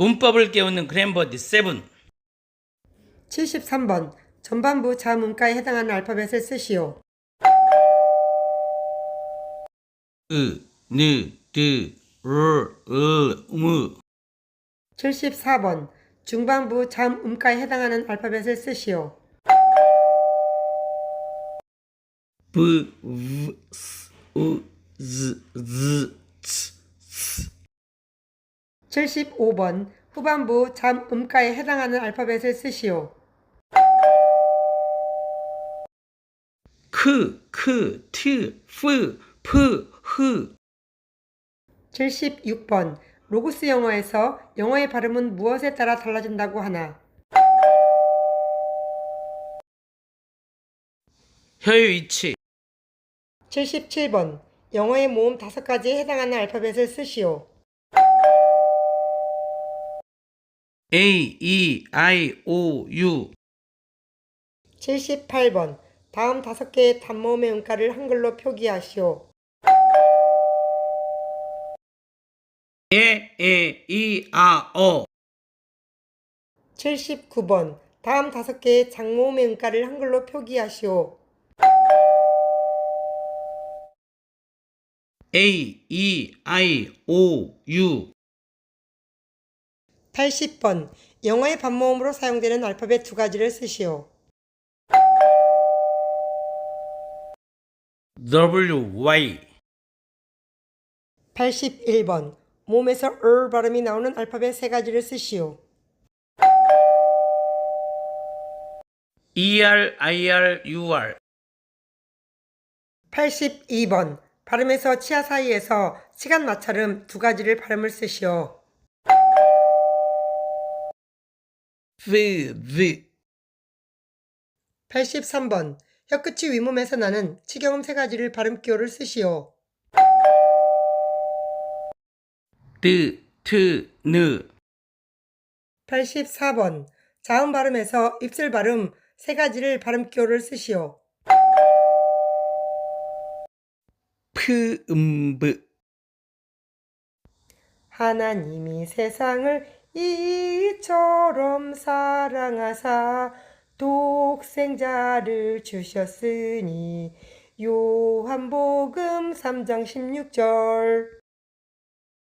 문법을 깨우는 그랜버디 세븐. 73번. 전반부 자음음가에 해당하는 알파벳을 쓰시오. 으, 느, 드, 르, 으, 무 74번. 중반부 자음음가에 해당하는 알파벳을 쓰시오. 브, 브, 스, 우, 즈, 즈, 츠, 스 75번 후반부 자음음가에 해당하는 알파벳을 쓰시오. 크, 크, 트, 프, 프, 흐 76번 로고스 영어에서 영어의 발음은 무엇에 따라 달라진다고 하나? 혀의 위치 77번 영어의 모음 다섯 가지에 해당하는 알파벳을 쓰시오. A, E, I, O, U. 78번. 다음 다섯 개의 단모음의 음가를 한글로 표기하시오. 에, 에, 이, 아, 어. 79번. 다음 다섯 개의 장모음의 음가를 한글로 표기하시오. A, E, I, O, U 80번 영어의 반모음으로 사용되는 알파벳 두 가지를 쓰시오. W, Y 81번 몸에서 을 발음이 나오는 알파벳 세 가지를 쓰시오. E, R, I, R, U, R 82번 발음에서 치아 사이에서 시간 마찰음 두 가지를 발음을 쓰시오. V, V 83번. 혀끝이 윗몸에서 나는 치경음 세 가지를 발음 기호를 쓰시오. 드, 트, 느. 84번. 자음 발음에서 입술 발음 세 가지를 발음 기호를 쓰시오. 프, 음, 브. 하나님이 세상을 이처럼 사랑하사 독생자를 주셨으니 요한복음 3장 16절